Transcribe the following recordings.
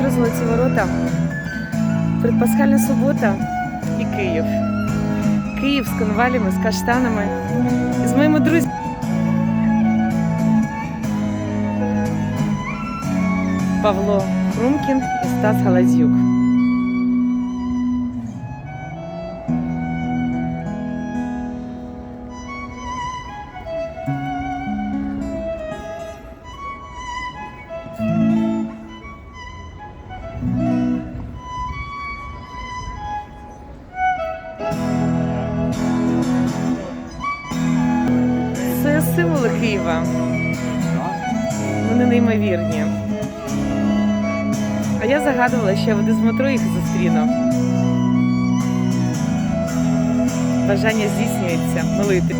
метро Золоті Ворота. Предпасхальна субота і Київ. Київ з конвалями, з каштанами. І з моїми друзями. Павло Хрумкін і Стас Галазюк. Символи Києва. Вони неймовірні. А я загадувала, що я води з метро їх зустріну. Бажання здійснюється молити.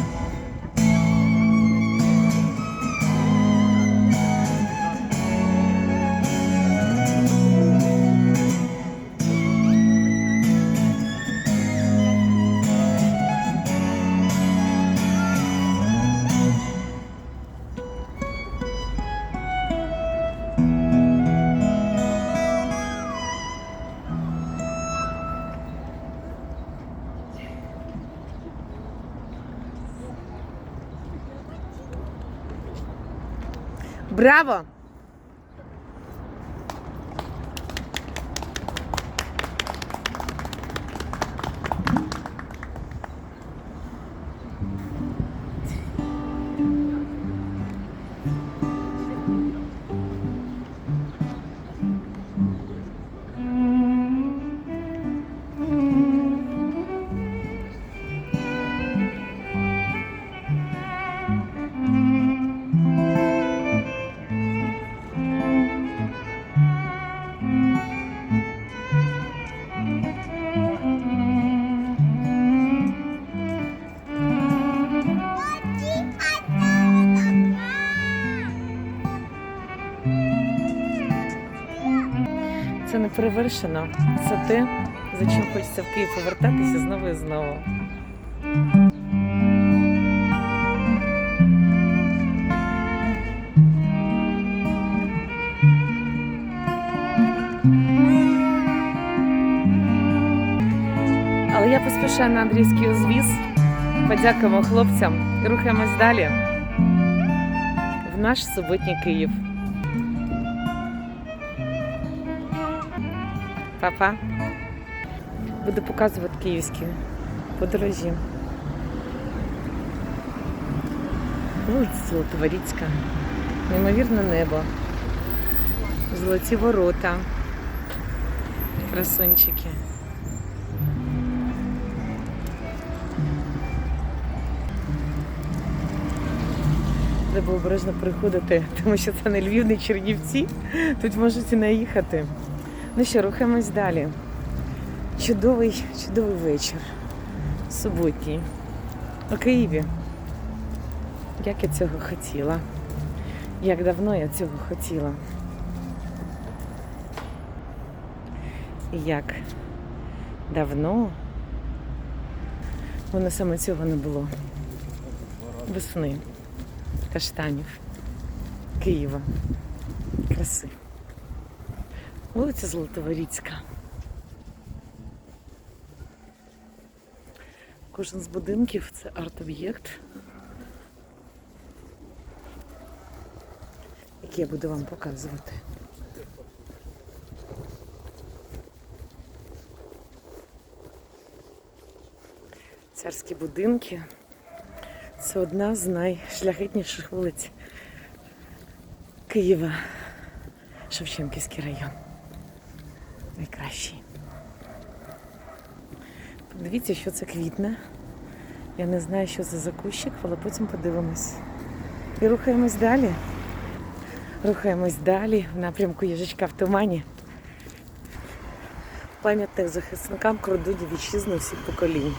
brava! Перевершено. Це те, за чим хочеться в Київ повертатися знову і знову. Але я поспішаю на Андрійський узвіз. Подякуємо хлопцям і рухаємось далі в наш суботній Київ. Па-па. Буду показувати київські подорожі. Золотоворіцька. Неймовірне небо. Золоті ворота. Красунчики. Треба обережно приходити, тому що це не Львів, не Чернівці. Тут можуть і наїхати. Ну що, рухаємось далі. Чудовий, чудовий вечір. Суботній. У Києві. Як я цього хотіла. Як давно я цього хотіла. І як давно воно саме цього не було. Весни, каштанів, Києва, краси. Вулиця Золотоворіцька. Кожен з будинків це арт-об'єкт, який я буду вам показувати. Царські будинки це одна з найшляхетніших вулиць Києва, Шевченківський район найкращий. Подивіться, що це квітне. Я не знаю, що це за кущик, але потім подивимось. І рухаємось далі. Рухаємось далі в напрямку їжачка в тумані. Пам'ятник захисникам кордонів вітчизни всіх поколінь.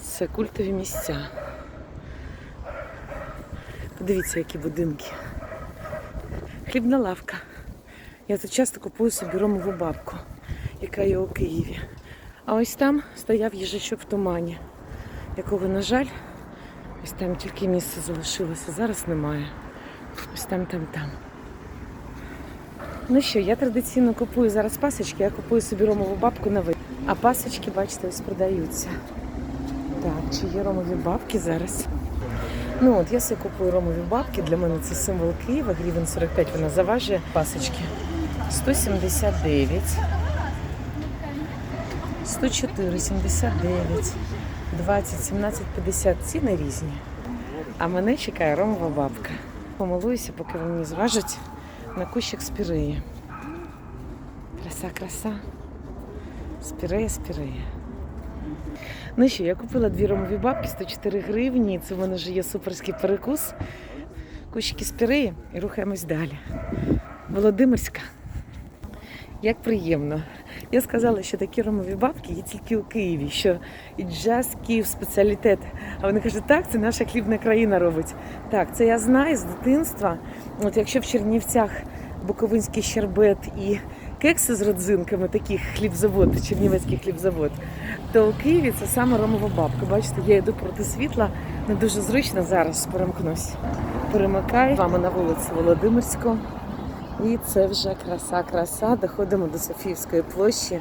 Це культові місця. Подивіться, які будинки. Хлібна лавка. Я тут часто купую собі ромову бабку, яка є у Києві. А ось там стояв їжачок в тумані, якого, на жаль, ось там тільки місце залишилося. Зараз немає. Ось там, там, там. Ну що, я традиційно купую зараз пасочки, я купую собі ромову бабку на вид. А пасочки, бачите, ось продаються. Так, чи є ромові бабки зараз? Ну от я собі купую ромові бабки. Для мене це символ Києва. Гривень 45 вона заважує пасочки. 179. 104, 79, 20, 17, 50. Ціни різні. А мене чекає ромова бабка. Помилуюся, поки вони зважать на кущик спіреї. Краса, краса. Спірея, спірея. Ну що, я купила дві ромові бабки, 104 гривні. Це в мене вже є суперський перекус. Кущики спіреї і рухаємось далі. Володимирська. Як приємно. Я сказала, що такі ромові бабки є тільки у Києві, що і джаз Київ спеціалітет. А вони кажуть, так, це наша хлібна країна робить. Так, це я знаю з дитинства. От якщо в Чернівцях Буковинський щербет і кекси з родзинками, таких хлібзавод, Чернівецький хлібзавод, то у Києві це саме ромова бабка. Бачите, я йду проти світла, не дуже зручно зараз перемкнусь. Перемикаю з вами на вулицю Володимирську. І це вже краса-краса. Доходимо до Софіївської площі.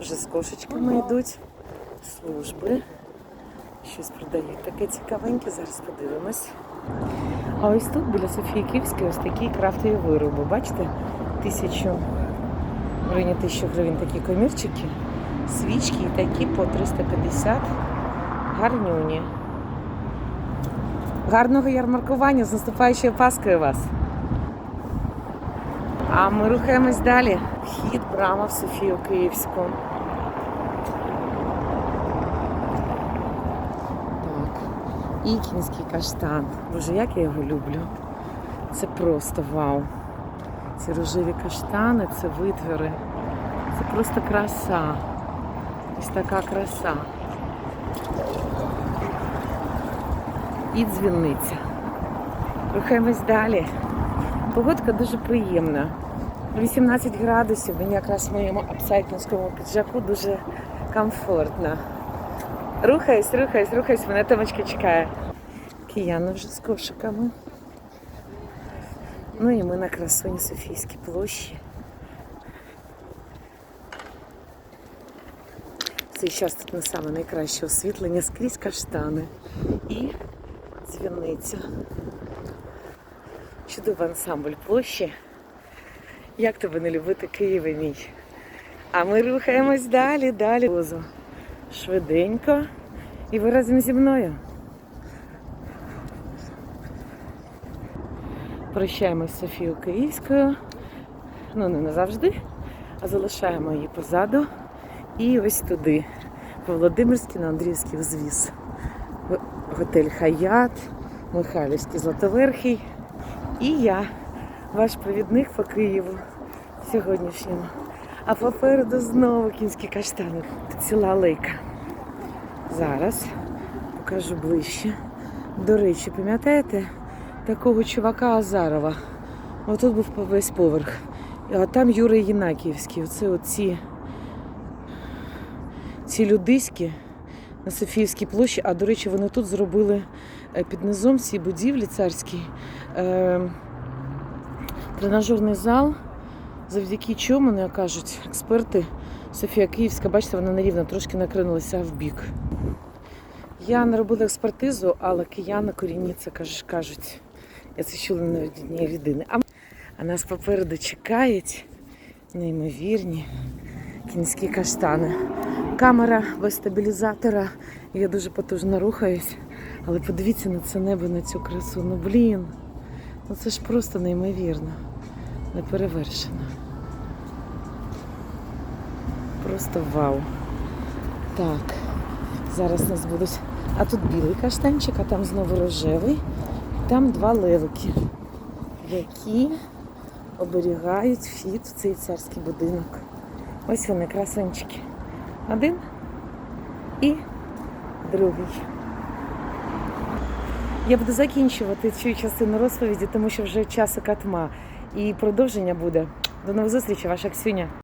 Вже з кошечками йдуть служби. Щось продають таке цікавеньке, зараз подивимось. А ось тут біля Софії Київської ось такі крафтові вироби. Бачите? Тисячу гривень, тисячу гривень такі комірчики, свічки і такі по 350. Гарнюні. Гарного ярмаркування з наступаючою Паскою вас! А ми рухаємось далі. Вхід, брама в Софію Київську. Так. І кінський каштан. Боже, як я його люблю. Це просто вау. Ці рожеві каштани, це витвори. Це просто краса. Ось така краса. І дзвіниця. Рухаємось далі. Погодка дуже приємна. 18 градусів, мені якраз в моєму апсайкінському піджаку дуже комфортно. Рухаюсь, рухаюсь, рухаюсь, мене Томочка чекає. Кияни вже з кошиками. Ну і ми на красуні Софійській площі. Цей час тут не саме найкраще освітлення скрізь каштани і дзвіниця. Чудовий ансамбль площі. Як тебе не любити Києва мій? А ми рухаємось далі, далі. Швиденько. І ви разом зі мною. Прощаємось з Софією Київською. Ну, не назавжди, а залишаємо її позаду. І ось туди. По Володимирській на Андріївський взвіз. Готель Хаят, Михайлівський Златоверхий. І я, ваш провідник по Києву сьогоднішньому. А попереду знову кінські каштани. Ціла алейка. Зараз покажу ближче. До речі, пам'ятаєте такого чувака Азарова? Отут був весь поверх. А там Юрій Єнакіївський. Оце оці ці людиські на Софіївській площі. А до речі, вони тут зробили е, під низом ці будівлі царські. Тренажерний зал, завдяки чому, як кажуть експерти, Софія Київська, бачите, вона нерівно трошки накринулася в бік. Я не робила експертизу, але кияни корінні це кажуть. Я це чула не від однієї людини. А нас попереду чекають неймовірні кінські каштани. Камера без стабілізатора. Я дуже потужно рухаюсь. Але подивіться на це небо, на цю красу. Ну блін. Ну це ж просто неймовірно. Неперевершено. Просто вау. Так. Зараз нас будуть. А тут білий каштанчик, а там знову рожевий. Там два левики, які оберігають вхід в цей царський будинок. Ось вони, красунчики. Один і другий. Я буду закінчувати цю частину розповіді, тому що вже час і катма. І продовження буде. До нових зустрічей, ваша Ксюня.